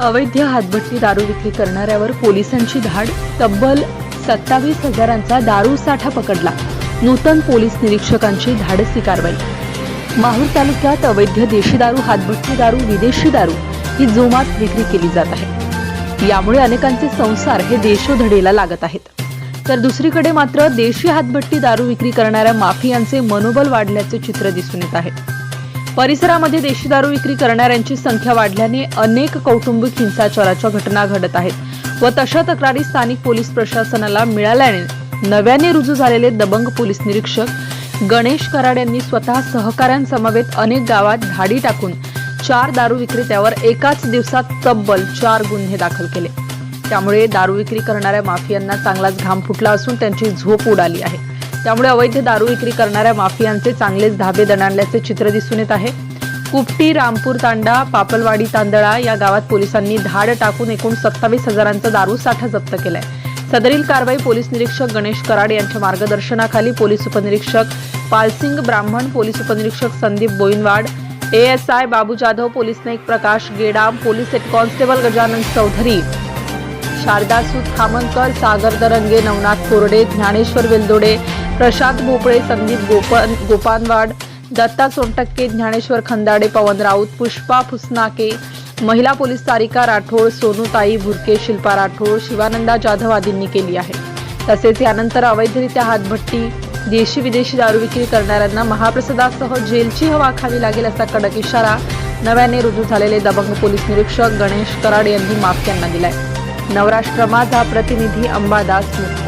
अवैध हातभट्टी दारू विक्री करणाऱ्यावर पोलिसांची धाड तब्बल सत्तावीस हजारांचा दारू साठा पकडला. नूतन पोलीस निरीक्षकांची धाडसी कारवाई. माहूर तालुक्यात अवैध देशी दारू हातभट्टी दारू विदेशी दारू ही जोमात विक्री केली जात आहे. यामुळे अनेकांचे संसार हे देशोधडीला लागत आहेत. तर दुसरीकडे मात्र देशी हातभट्टी दारू विक्री करणाऱ्या माफियांचे मनोबल वाढल्याचे चित्र दिसून येत आहे. परिसरामध्ये देशी दारू विक्री करणाऱ्यांची संख्या वाढल्याने अनेक कौटुंबिक हिंसाचाराच्या घटना घडत आहेत व तशा तक्रारी स्थानिक पोलीस प्रशासनाला मिळाल्याने नव्याने रुजू झालेले दबंग पोलीस निरीक्षक गणेश कराड यांनी स्वतः सहकाऱ्यांसमवेत अनेक गावात धाडी टाकून चार दारू विक्रेत्यावर एकाच दिवसात तब्बल चार गुन्हे दाखल केले. त्यामुळे दारू विक्री करणाऱ्या माफियांना चांगलाच घाम फुटला असून त्यांची झोप उडाली आहे. त्यामुळे अवैध दारू विक्री करणाऱ्या माफियांचे चांगलेच धाबे दणाणल्याचे चित्र दिसून येत आहे. कुपटी रामपूर तांडा पापलवाडी तांदळा या गावात पोलिसांनी धाड टाकून एकूण सत्तावीस हजारांचा दारू साठा जप्त केलाय. सदरील कारवाई पोलीस निरीक्षक गणेश कराड यांच्या मार्गदर्शनाखाली पोलीस उपनिरीक्षक पालसिंग ब्राह्मण पोलीस उपनिरीक्षक Sandeep Boinwad ASI Babu Jadhav police naik Prakash Gedam police head constable Gajanan Chaudhari Sharada सुत खामनकर सागर दरंगे नवनाथ कोरडे ज्ञानेश्वर वेलदोडे प्रशांत भोपळे संदीप गोपन गोपानवाड दत्ता सोनटक्के ज्ञानेश्वर खंदाडे पवन राऊत पुष्पा फुसनाके महिला पोलीस तारिका राठोड सोनूताई भुरके शिल्पा राठोड शिवानंदा जाधव आदींनी केली आहे. तसेच यानंतर अवैधरित्या हातभट्टी देशी विदेशी दारू विक्री करणाऱ्यांना महाप्रसादासह जेलची हवा खावी लागेल असा कडक इशारा नव्याने रुजू झालेले दबंग पोलीस निरीक्षक गणेश कराड यांनी माफियांना दिलाय. नवराष्ट्र माझा प्रतिनिधी अंबादास मुक्त